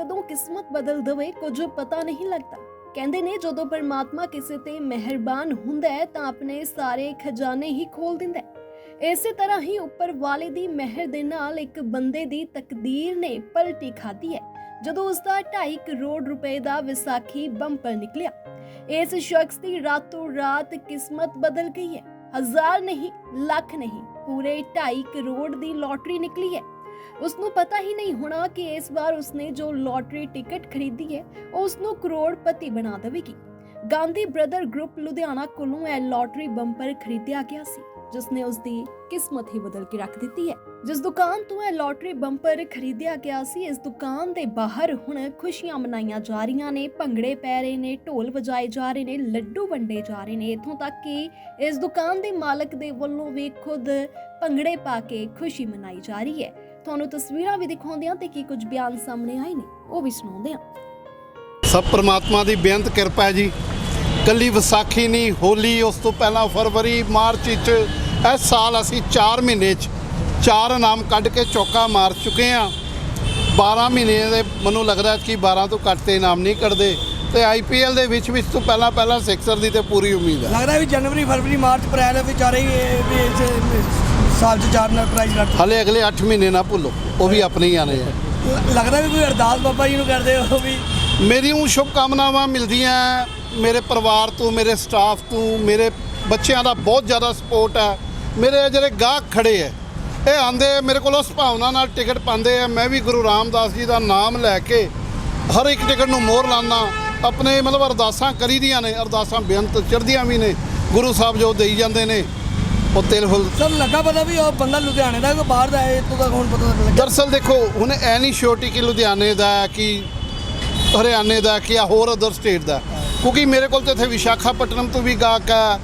ਪਰਮਾਤਮਾ ਕਦੋਂ ਕਿਸਮਤ ਬਦਲ ਦੇਵੇ, ਕੁਝ ਪਤਾ ਨਹੀਂ ਲੱਗਦਾ। ਕਹਿੰਦੇ ਨੇ, ਜਦੋਂ ਪਰਮਾਤਮਾ ਕਿਸੇ ਤੇ ਮਿਹਰਬਾਨ ਹੁੰਦਾ ਹੈ, ਤਾਂ ਆਪਣੇ ਸਾਰੇ ਖਜ਼ਾਨੇ ਹੀ ਖੋਲ ਦਿੰਦਾ ਹੈ। ਇਸੇ ਤਰ੍ਹਾਂ ਹੀ ਉੱਪਰ ਵਾਲੇ ਦੀ ਮਿਹਰ ਦੇ ਨਾਲ ਇੱਕ ਬੰਦੇ ਦੀ ਤਕਦੀਰ ਨੇ ਪਲਟੀ ਖਾਧੀ ਹੈ। ਜਦੋਂ ਉਸ ਦਾ 2.5 ਕਰੋੜ ਰੁਪਏ ਦਾ ਵਿਸਾਖੀ ਬੰਪਰ ਨਿਕਲਿਆ, ਇਸ ਸ਼ਖਸ ਦੀ ਰਾਤੋਂ ਰਾਤ ਕਿਸਮਤ ਬਦਲ ਗਈ ਹੈ। ਹਜ਼ਾਰ ਨਹੀਂ, ਲੱਖ ਨਹੀਂ, ਪੂਰੇ 2.5 ਕਰੋੜ ਦੀ ਲੋਟਰੀ ਨਿਕਲੀ ਹੈ। ਉਸ ਨੂੰ ਪਤਾ ਹੀ ਨਹੀਂ ਹੋਣਾ ਕਿ ਇਸ ਵਾਰ ਉਸਨੇ ਜੋ ਲੋਟਰੀ ਟਿਕਟ ਖਰੀਦੀ ਹੈ, ਉਹ ਉਸ ਨੂੰ ਕਰੋੜਪਤੀ ਬਣਾ ਦੇਵੇਗੀ। ਗਾਂਧੀ ਬ੍ਰਦਰ ਗਰੁੱਪ ਲੁਧਿਆਣਾ ਕੋਲੋਂ ਇਹ ਲੋਟਰੀ ਬੰਪਰ ਖਰੀਦਿਆ ਗਿਆ ਸੀ ਜਿਸ ਨੇ ਉਸ ਦੀ ਕਿਸਮਤ ਹੀ ਬਦਲ ਕੇ ਰੱਖ ਦਿੱਤੀ ਹੈ। ਜਿਸ ਦੁਕਾਨ ਤੋਂ ਇਹ ਲੋਟਰੀ ਬੰਪਰ ਖਰੀਦਿਆ ਗਿਆ ਸੀ, ਇਸ ਦੁਕਾਨ ਦੇ ਬਾਹਰ ਹੁਣ ਖੁਸ਼ੀਆਂ ਮਨਾਈਆਂ ਜਾ ਰਹੀਆਂ ਨੇ, ਭੰਗੜੇ ਪੈ ਰਹੇ ਨੇ, ਢੋਲ ਵਜਾਏ ਜਾ ਰਹੇ ਨੇ, ਲੱਡੂ ਵੰਡੇ ਜਾ ਰਹੇ ਨੇ। ਇਥੋਂ ਤੱਕ ਕਿ ਇਸ ਦੁਕਾਨ ਦੇ ਮਾਲਕ ਦੇ ਵੱਲੋਂ ਵੀ ਖੁਦ ਭੰਗੜੇ ਪਾ ਕੇ ਖੁਸ਼ੀ ਮਨਾਈ ਜਾ ਰਹੀ ਹੈ। ਤੁਹਾਨੂੰ ਤਸਵੀਰਾਂ ਵੀ ਦਿਖਾਉਂਦੇ ਹਾਂ ਤੇ ਕੀ ਕੁਝ ਬਿਆਨ ਸਾਹਮਣੇ ਆਏ ਨੇ ਉਹ ਵੀ ਸੁਣਾਉਂਦੇ ਹਾਂ ਸਭ ਪ੍ਰਮਾਤਮਾ ਦੀ ਬੇਅੰਤ ਕਿਰਪਾ ਹੈ ਜੀ। ਕੱਲੀ ਵਿਸਾਖੀ ਨਹੀਂ ਹੋਲੀ ਉਸ ਤੋਂ ਪਹਿਲਾਂ ਫਰਵਰੀ ਮਾਰਚ ਵਿੱਚ ਇਸ ਸਾਲ ਅਸੀਂ 4 ਮਹੀਨੇ 'ਚ ਚਾਰ ਇਨਾਮ ਕੱਢ ਕੇ ਚੌਕਾ ਮਾਰ ਚੁੱਕੇ ਹਾਂ। 12 ਮਹੀਨੇ ਦੇ ਮੈਨੂੰ ਲੱਗਦਾ ਕਿ 12 ਤੋਂ ਘੱਟ ਤੇ ਇਨਾਮ ਨਹੀਂ ਕੱਢਦੇ ਤੇ ਆਈਪੀਐਲ ਦੇ ਵਿੱਚ ਵਿੱਚ ਤੋਂ ਪਹਿਲਾਂ ਪਹਿਲਾਂ ਸਿਕਸਰ ਦੀ ਤੇ ਪੂਰੀ ਉਮੀਦ ਹੈ। ਲੱਗਦਾ ਵੀ ਜਨਵਰੀ ਫਰਵਰੀ ਮਾਰਚ ਅਪ੍ਰੈਲ ਵਿੱਚ ਆ ਰਹੀ ਹੈ ਵੀ ਇਸ ਸਾਲ ਚ ਚਾਰ ਨਾਲ ਪ੍ਰਾਈਜ਼ ਰੱਖ ਹਲੇ ਅਗਲੇ 8 ਮਹੀਨੇ ਨਾ ਭੁੱਲੋ ਉਹ ਵੀ ਆਪਣੇ ਹੀ ਆਣੇ ਆ। ਲੱਗਦਾ ਵੀ ਕੋਈ ਅਰਦਾਸ ਬਾਬਾ ਜੀ ਨੂੰ ਕਰਦੇ ਹੋ ਵੀ ਮੇਰੀ ਉਹ ਸ਼ੁਭ ਕਾਮਨਾਵਾਂ ਮਿਲਦੀਆਂ ਮੇਰੇ ਪਰਿਵਾਰ ਤੋਂ ਮੇਰੇ ਸਟਾਫ ਤੋਂ ਮੇਰੇ ਬੱਚਿਆਂ ਦਾ ਬਹੁਤ ਜ਼ਿਆਦਾ ਸਪੋਰਟ ਹੈ ਮੇਰੇ ਜਿਹੜੇ ਗਾਹਕ ਖੜੇ ਹੈ ਇਹ ਆਂਦੇ ਮੇਰੇ ਕੋਲ ਉਸ ਭਾਵਨਾ ਨਾਲ ਟਿਕਟ ਪਾਉਂਦੇ ਆ ਮੈਂ ਵੀ ਗੁਰੂ ਰਾਮਦਾਸ ਜੀ ਦਾ ਨਾਮ ਲੈ ਕੇ ਹਰ ਇੱਕ ਟਿਕਟ ਨੂੰ ਮੋਹਰ ਲਾਨਾ। ਆਪਣੇ ਮਤਲਬ ਅਰਦਾਸਾਂ ਕਰੀਦੀਆਂ ਨੇ ਅਰਦਾਸਾਂ ਬੇਅੰਤ ਚੜ੍ਹਦੀਆਂ ਵੀ ਨੇ ਗੁਰੂ ਸਾਹਿਬ ਜੋ ਦੇਈ ਜਾਂਦੇ ਨੇ। ਉਹ ਤਿਲ ਫੁੱਲ ਸਭ ਲੱਗਾ ਪਤਾ ਵੀ ਉਹ ਬੰਦਾ ਲੁਧਿਆਣੇ ਦਾ ਕਿ ਬਾਹਰ ਦਾ ਹੈ ਇਤੋਂ ਤੱਕ ਹੁਣ ਪਤਾ ਲੱਗਾ। ਦਰਸਲ ਦੇਖੋ ਹੁਣ ਐ ਨਹੀਂ ਸ਼ੋਰਟੀ ਕਿ ਲੁਧਿਆਣੇ ਦਾ ਹੈ ਕਿ ਹਰਿਆਣੇ ਦਾ ਹੈ ਕਿ ਜਾਂ ਹੋਰ ਅਦਰ ਸਟੇਟ ਦਾ ਹੈ। ਕਿਉਂਕਿ ਮੇਰੇ ਕੋਲ ਤੇ ਇੱਥੇ ਵਿਸ਼ਾਖਾਪਟਨਮ ਤੋਂ ਵੀ ਗਾਹਕ ਹੈ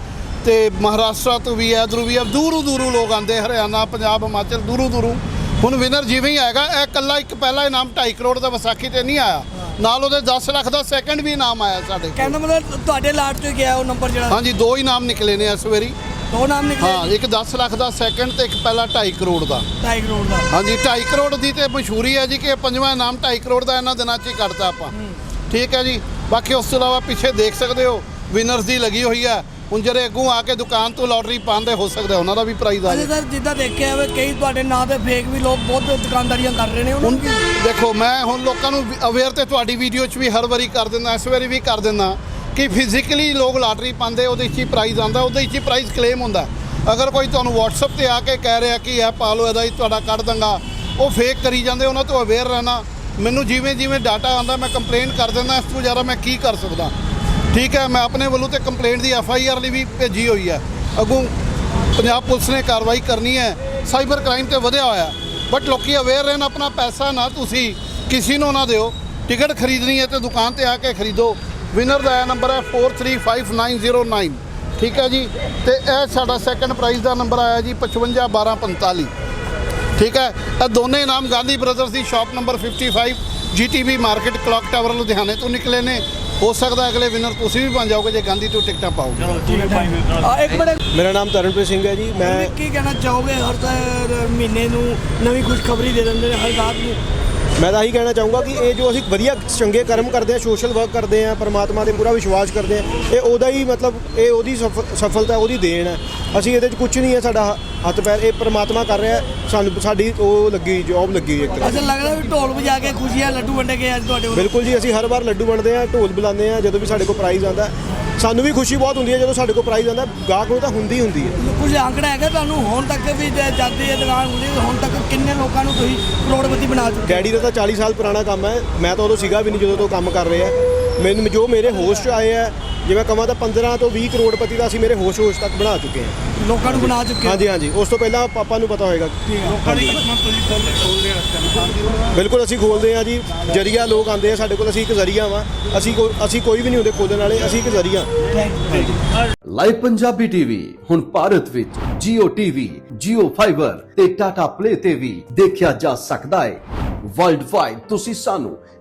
ਤੇ ਮਹਾਰਾਸ਼ਟਰ ਤੋਂ ਵੀ ਹੈ ਇੱਧਰੋਂ ਵੀ ਹੈ। ਦੂਰੋਂ ਦੂਰੋਂ ਲੋਕ ਆਉਂਦੇ ਹਰਿਆਣਾ ਪੰਜਾਬ ਹਿਮਾਚਲ ਦੂਰੋਂ ਦੂਰੋਂ। ਹੁਣ ਵਿਨਰ ਜਿਵੇਂ ਹੀ ਆਏਗਾ ਇਹ ਕੱਲਾ ਇੱਕ ਪਹਿਲਾ ਇਨਾਮ 2.5 ਕਰੋੜ ਦਾ ਵਿਸਾਖੀ ਤੇ ਨਹੀਂ ਆਇਆ। ਨਾਲ ਉਹਦੇ 10 ਲੱਖ ਦਾ ਸੈਕੰਡ ਵੀ ਇਨਾਮ ਆਇਆ ਸਾਡੇ ਕੋਲ। ਕਹਿੰਦਾ ਮਤਲਬ ਤੁਹਾਡੇ ਲਾਟ ਤੋਂ ਗਿਆ ਉਹ ਨੰਬਰ ਜਿਹੜਾ। ਹਾਂਜੀ ਦੋ ਇਨਾਮ ਨਿਕਲੇ ਨੇ ਇਸ ਵਾਰੀ। ਦੋ ਨਾਮ ਨਿਕਲੇ ਹਾਂ ਇੱਕ 10 ਲੱਖ ਦਾ ਸੈਕੰਡ ਤੇ ਇੱਕ ਪਹਿਲਾ 2.5 ਕਰੋੜ ਦਾ। 2.5 ਕਰੋੜ ਦਾ। ਹਾਂਜੀ 2.5 ਕਰੋੜ ਦੀ ਤੇ ਮਸ਼ਹੂਰੀ ਹੈ ਜੀ ਕਿ ਪੰਜਵਾਂ ਇਨਾਮ 2.5 ਕਰੋੜ ਦਾ ਇਹਨਾਂ ਦਿਨਾਂ 'ਚ ਹੀ ਕੱਢਤਾ ਆਪਾਂ। ਠੀਕ ਹੈ ਜੀ। ਬਾਕੀ ਉਸ ਤੋਂ ਇਲਾਵਾ ਪਿੱਛੇ ਦੇਖ ਸਕਦੇ ਹੋ ਵਿਨਰਸ ਦੀ ਲੱਗੀ ਹੋਈ ਹੈ। ਹੁਣ ਜਿਹੜੇ ਅੱਗੋਂ ਆ ਕੇ ਦੁਕਾਨ ਤੋਂ ਲੋਟਰੀ ਪਾਉਂਦੇ ਹੋ ਸਕਦਾ ਉਹਨਾਂ ਦਾ ਵੀ ਪ੍ਰਾਈਜ਼ ਆ ਜਾਏ ਸਰ ਜਿੱਦਾਂ ਦੇਖਿਆ ਹੋਵੇ ਕਈ ਤੁਹਾਡੇ ਨਾਂ ਤੇ ਫੇਕ ਵੀ ਲੋਕ ਬਹੁਤ ਦੁਕਾਨਦਾਰੀਆਂ ਕਰ ਰਹੇ ਨੇ ਉਹਨਾਂ ਹੁਣ ਦੇਖੋ ਮੈਂ ਹੁਣ ਲੋਕਾਂ ਨੂੰ ਅਵੇਅਰ ਤੇ ਤੁਹਾਡੀ ਵੀਡੀਓ 'ਚ ਵੀ ਹਰ ਵਾਰੀ ਕਰ ਦਿੰਦਾ ਇਸ ਵਾਰੀ ਵੀ ਕਰ ਦਿੰਦਾ। ਕਿ ਫਿਜ਼ੀਕਲੀ ਲੋਕ ਲਾਟਰੀ ਪਾਉਂਦੇ, ਉਹਦੇ 'ਚ ਹੀ ਪ੍ਰਾਈਜ਼ ਆਉਂਦਾ, ਉਹਦੇ 'ਚ ਹੀ ਪ੍ਰਾਈਜ਼ ਕਲੇਮ ਹੁੰਦਾ। ਅਗਰ ਕੋਈ ਤੁਹਾਨੂੰ WhatsApp ਤੇ ਆ ਕੇ ਕਹਿ ਰਿਹਾ ਕਿ ਇਹ ਪਾ ਲਓ, ਇਹਦਾ ਹੀ ਤੁਹਾਡਾ ਕੱਢ ਦਾਂਗਾ, ਉਹ ਫੇਕ ਕਰੀ ਜਾਂਦੇ, ਉਹਨਾਂ ਤੋਂ ਅਵੇਅਰ ਰਹਿਣਾ। ਮੈਨੂੰ ਜਿਵੇਂ ਜਿਵੇਂ ਡਾਟਾ ਆਉਂਦਾ, ਮੈਂ ਕੰਪਲੇਂਟ ਕਰ ਦਿੰਦਾ, ਇਸ ਤੋਂ ਜ਼ਿਆਦਾ ਮੈਂ ਕੀ ਕਰ ਸਕਦਾ। ਠੀਕ ਹੈ, ਮੈਂ ਆਪਣੇ ਵੱਲੋਂ ਤੇ ਕੰਪਲੇਂਟ ਦੀ ਐਫ ਆਈ ਆਰ ਲਈ ਵੀ ਭੇਜੀ ਹੋਈ ਹੈ। ਅੱਗੋਂ ਪੰਜਾਬ ਪੁਲਿਸ ਨੇ ਕਾਰਵਾਈ ਕਰਨੀ ਹੈ। ਸਾਈਬਰ ਕ੍ਰਾਈਮ ਤੇ ਵਧਿਆ ਹੋਇਆ। ਬਟ ਲੋਕੀ ਅਵੇਅਰ ਰਹਿਣ, ਆਪਣਾ ਪੈਸਾ ਨਾ ਤੁਸੀਂ ਕਿਸੇ ਨੂੰ ਨਾ ਦਿਓ। ਟਿਕਟ ਖਰੀਦਣੀ ਹੈ ਤੇ ਦੁਕਾਨ ਤੇ ਆ ਕੇ ਖਰੀਦੋ। ਵਿਨਰ ਦਾ ਨੰਬਰ ਹੈ 435909 ਠੀਕ ਹੈ ਜੀ? ਤੇ ਇਹ ਸਾਡਾ ਸੈਕੰਡ ਪ੍ਰਾਈਜ਼ ਦਾ ਨੰਬਰ ਆਇਆ ਜੀ 551245 ਠੀਕ ਹੈ? ਇਹ ਦੋਨੇ ਇਨਾਮ ਗਾਂਧੀ ਬ੍ਰਦਰਸ ਦੀ shop number 55 GTB market clock tower ਲੁਧਿਆਣੇ ਤੋਂ ਨਿਕਲੇ ਨੇ। ਹੋ ਸਕਦਾ ਅਗਲੇ ਵਿਨਰ ਤੁਸੀਂ ਵੀ ਬਣ ਜਾਓਗੇ ਜੇ ਗਾਂਧੀ ਤੋਂ ਟਿਕਟਾਂ ਪਾਓਗੇ। ਆ ਇੱਕ ਮਿੰਟ। ਮੇਰਾ ਨਾਮ ਤਰਨਪ੍ਰੀਤ ਸਿੰਘ ਹੈ ਜੀ ਮੈਂ ਕੀ ਕਹਿਣਾ ਚਾਹੋਗੇ? ਹਰ ਤ- ਮਹੀਨੇ ਨੂੰ ਨਵੀਂ ਖੁਸ਼ਖਬਰੀ ਦੇ ਦਿੰਦੇ ਨੇ ਹਰ ਰਾਤ ਨੂੰ। ਮੈਂ ਤਾਂ ਇਹੀ ਕਹਿਣਾ ਚਾਹੂੰਗਾ ਕਿ ਇਹ ਜੋ ਅਸੀਂ ਵਧੀਆ ਚੰਗੇ ਕਰਮ ਕਰਦੇ ਆ ਸੋਸ਼ਲ ਵਰਕ ਕਰਦੇ ਆ ਪਰਮਾਤਮਾ ਤੇ ਪੂਰਾ ਵਿਸ਼ਵਾਸ ਕਰਦੇ ਆ ਇਹ ਉਹਦਾ ਹੀ ਮਤਲਬ ਇਹ ਉਹਦੀ ਸਫ- ਸਫਲਤਾ ਉਹਦੀ ਦੇਣ ਹੈ। ਅਸੀਂ ਇਹਦੇ 'ਚ ਕੁਝ ਨਹੀਂ ਹੈ ਸਾਡਾ ਹੱਥ ਪੈਰ ਇਹ ਪਰਮਾਤਮਾ ਕਰ ਰਿਹਾ ਸਾਨੂੰ ਸਾਡੀ ਉਹ ਲੱਗੀ ਜੌਬ ਲੱਗੀ ਇੱਕ ਤਰ੍ਹਾਂ ਅਸਲ ਲੱਗਦਾ ਵੀ ਢੋਲ ਵਜਾ ਕੇ ਖੁਸ਼ੀਆਂ ਲੱਡੂ ਵੰਡੇ ਗਏ ਅੱਜ ਤੁਹਾਡੇ ਬਿਲਕੁਲ ਜੀ ਅਸੀਂ ਹਰ ਵਾਰ ਲੱਡੂ ਵੰਡਦੇ ਆ ਢੋਲ ਬੁਲਾਉਂਦੇ ਆ ਜਦੋਂ ਵੀ ਸਾਡੇ ਕੋਲ ਪ੍ਰਾਈਜ਼ ਆਉਂਦਾ ਸਾਨੂੰ ਵੀ ਖੁਸ਼ੀ ਬਹੁਤ ਹੁੰਦੀ ਹੈ ਜਦੋਂ ਸਾਡੇ ਕੋਲ ਪ੍ਰਾਈਜ਼ ਆਉਂਦਾ ਗਾਹਕ ਨੂੰ ਤਾਂ ਹੁੰਦੀ ਹੀ ਹੁੰਦੀ ਹੈ। ਕੁਝ ਆંકੜਾ ਹੈਗਾ ਤੁਹਾਨੂੰ ਹੁਣ ਤੱਕ ਵੀ ਜਾਂਦੀ ਹੈ ਦੁਕਾਨ ਹੁੰਦੀ ਹੈ, ਹੁਣ ਤੱਕ ਕਿੰਨੇ ਲੋਕਾਂ ਨੂੰ ਤੁਸੀਂ ਕਰੋੜਪਤੀ ਬਣਾ ਚੁੱਕੇ ਡੈਡੀ ਦਾ ਤਾਂ 40 ਸਾਲ ਪੁਰਾਣਾ ਕੰਮ ਹੈ ਮੈਂ ਤਾਂ ਉਦੋਂ ਸੀਗਾ ਵੀ ਨਹੀਂ ਜਦੋਂ ਤੋਂ ਕੰਮ ਕਰ ਰਹੇ। ਮੈਨੂੰ ਜੋ ਮੇਰੇ ਹੋਸ਼ 'ਚ ਆਏ ਆ ਜਿਵੇਂ ਕਹਾਂ ਤਾਂ 15 ਤੋਂ 20 ਕਰੋੜਪਤੀ ਦਾ ਅਸੀਂ ਮੇਰੇ ਹੋਸ਼ ਹੋਸ਼ ਤੱਕ ਬਣਾ ਚੁੱਕੇ ਹਾਂ ਲੋਕਾਂ ਨੂੰ ਬਣਾ ਚੁੱਕੇ। ਹਾਂਜੀ ਹਾਂਜੀ। ਉਸ ਤੋਂ ਪਹਿਲਾਂ ਪਾਪਾ ਨੂੰ ਪਤਾ ਹੋਏਗਾ। ਬਿਲਕੁਲ ਅਸੀਂ ਖੋਲਦੇ ਹਾਂ ਜੀ। ਜਰੀਆ ਲੋਕ ਆਉਂਦੇ ਆ ਸਾਡੇ ਕੋਲ ਅਸੀਂ ਇੱਕ ਜ਼ਰੀਆ ਵਾਂ। ਅਸੀਂ ਅਸੀਂ ਕੋਈ ਵੀ ਨਹੀਂ ਹੁੰਦੇ ਖੋਲਣ ਵਾਲੇ ਅਸੀਂ ਇੱਕ ਜ਼ਰੀਆ। ਲਾਈਵ ਪੰਜਾਬੀ ਟੀਵੀ ਹੁਣ ਭਾਰਤ ਵਿੱਚ Jio TV, Jio Fiber ਤੇ Tata Play ਤੇ ਵੀ ਦੇਖਿਆ ਜਾ ਸਕਦਾ ਹੈ। ਵਰਲਡ ਵਾਈਡ ਤੁਸੀਂ ਸਾਨੂੰ